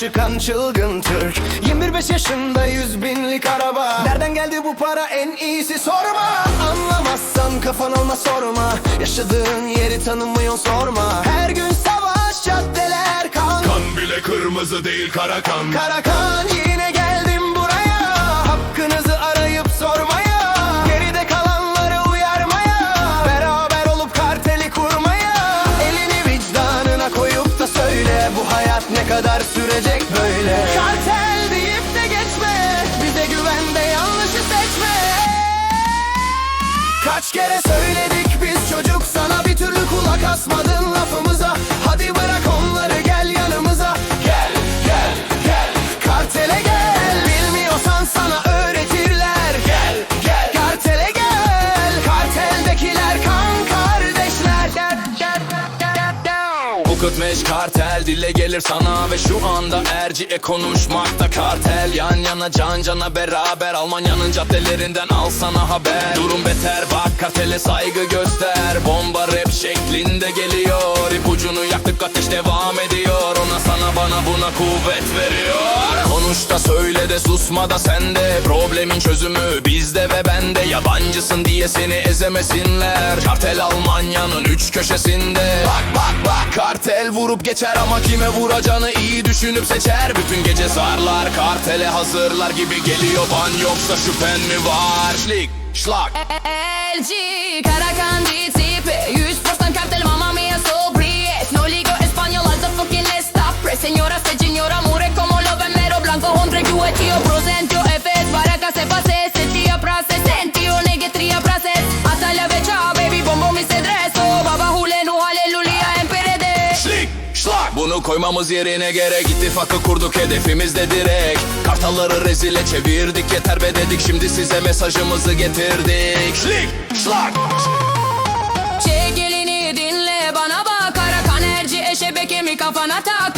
çıkan çılgın Türk. 25 yaşında 100 binlik araba. Nereden geldi bu para? En iyisi sorma. Anlamazsan kafan alma sorma. Yaşadığın yeri tanımıyorsun sorma. Her gün savaş caddeler kan. Kan bile kırmızı değil kara kan. Karakan yine Bu hayat ne kadar sürecek böyle? Kartel deyip de geçme Bize güven de yanlışı seçme. Kaç kere söyledik biz çocuk sana bir türlü kulak asmadın Hukuk meş kartel dile gelir sana ve şu anda erciye konuşmakta kartel. Yan yana can cana beraber Almanya'nın caddelerinden al sana haber. Durum beter bak kartele saygı göster. Bomba rap şeklinde geliyor İpucunu yaktık ateş devam ediyor. Ona sana bana buna kuvvet veriyor. Konuş da söyle de susma da sende Problemin çözümü bizde ve bende. Yabancısın diye seni ezemesinler. Kartel Almanya'nın üç köşesinde. Bak bak bak. Kartel vurup geçer ama kime vuracağını iyi düşünüp seçer. Bütün gece zarlar kartele hazırlar gibi geliyor ban. Yoksa şüphen mi var? Schlick, schlag LG, Caracan, koymamız yerine gerek. İttifakı kurduk hedefimizde direkt. Kartalları rezile çevirdik yeter be dedik. Şimdi size mesajımızı getirdik. Schlick, schlag Çek elini dinle bana bak Karakan erci eşebekemi kafana tak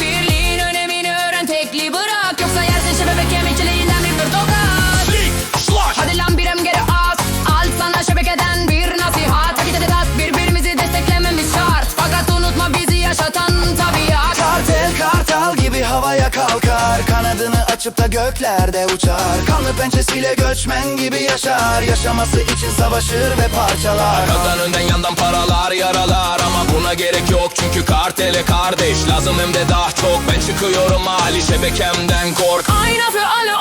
açıp da göklerde uçar. Kanlı pençesiyle göçmen gibi yaşar. Yaşaması için savaşır ve parçalar. Arkadan önden yandan paralar yaralar. Ama buna gerek yok çünkü kartele kardeş. Lazım hem de daha çok. Ben çıkıyorum hali şebekemden kork. Ayna für alle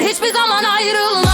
Hiçbir zaman ayrılmaz